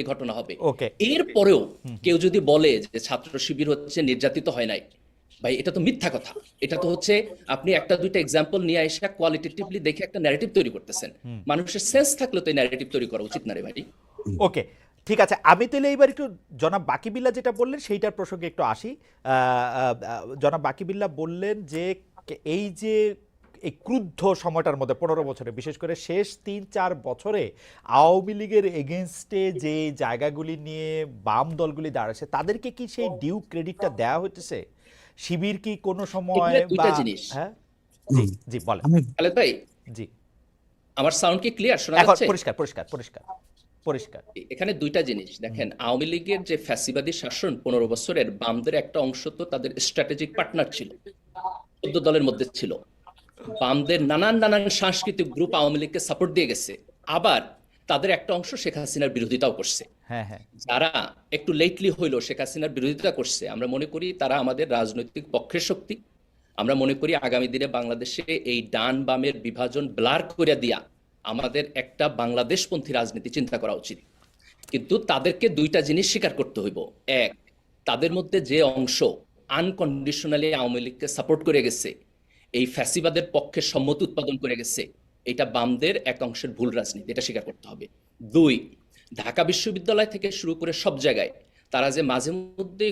এই ঘটনা হবে। এরপরেও কেউ যদি বলে যে ছাত্র শিবির হচ্ছে নির্যাতিত হয় নাই ভাই এটা তো মিথ্যা কথা। এটা তো হচ্ছে আপনি একটা দুইটা এক্সাম্পল নিয়ে এসে কোয়ালিটেটিভলি দেখে একটা ন্যারেটিভ তৈরি করতেছেন। মানুষের সেন্স থাকলে তো এই ন্যারেটিভ তৈরি করা উচিত না রে ভাই। ওকে ঠিক আছে। আমি তাহলে এইবার একটু জনাব বাকিবিল্লা যেটা বললেন সেইটার প্রসঙ্গে একটু আসি। জনাব বাকিবিল্লা বললেন যে এই যে এই ক্রুদ্ধ সময়টার মধ্যে পনেরো বছরে বিশেষ করে শেষ তিন চার বছরে আওয়ামী লীগের এগেনস্টে যে জায়গাগুলি নিয়ে বাম দলগুলি দাঁড়াচ্ছে তাদেরকে কি সেই ডিউ ক্রেডিটটা দেওয়া হচ্ছে শিবির কি কোনো সময় বা- হ্যাঁ? জি। জি বলেন। খালেদ ভাই জি। আমার সাউন্ড কি ক্লিয়ার শোনা যাচ্ছে? পরিষ্কার পরিষ্কার পরিষ্কার পরিষ্কার। এখানে দুইটা জিনিস। দেখেন আওয়ামী লীগের যে ফ্যাসিবাদী শাসন পনেরো বছরের বামদের একটা অংশ তো তাদের স্ট্র্যাটেজিক পার্টনার ছিল চোদ্দ দলের মধ্যে ছিল। বামদের নানান নানান সাংস্কৃতিক গ্রুপ আওয়ামী লীগকে সাপোর্ট দিয়ে গেছে। আবার তাদের একটা অংশ শেখ হাসিনার বিরোধিতাও করছে। হ্যাঁ হ্যাঁ। যারা একটু লেটলি হইল শেখ হাসিনার বিরোধিতা করছে আমরা মনে করি তারা আমাদের রাজনৈতিক পক্ষের শক্তি। আমরা মনে করি আগামী দিনে বাংলাদেশে এই ডান বামের বিভাজন ব্লার করে দিয়া আমাদের একটা বাংলাদেশপন্থী রাজনীতি চিন্তা করা উচিত। কিন্তু তাদেরকে দুইটা জিনিস স্বীকার করতে হইব। এক তাদের মধ্যে যে অংশ আনকন্ডিশনালি আওয়ামী লীগকে সাপোর্ট করে গেছে এই ফ্যাসিবাদের পক্ষে সম্মতি উৎপাদন করে গেছে, এটা বামদের এক অংশের ভুল রাজনীতি, এটা স্বীকার করতে হবে। দুই, ঢাকা বিশ্ববিদ্যালয় থেকে শুরু করে সব জায়গায় তারা যে মাঝে মধ্যে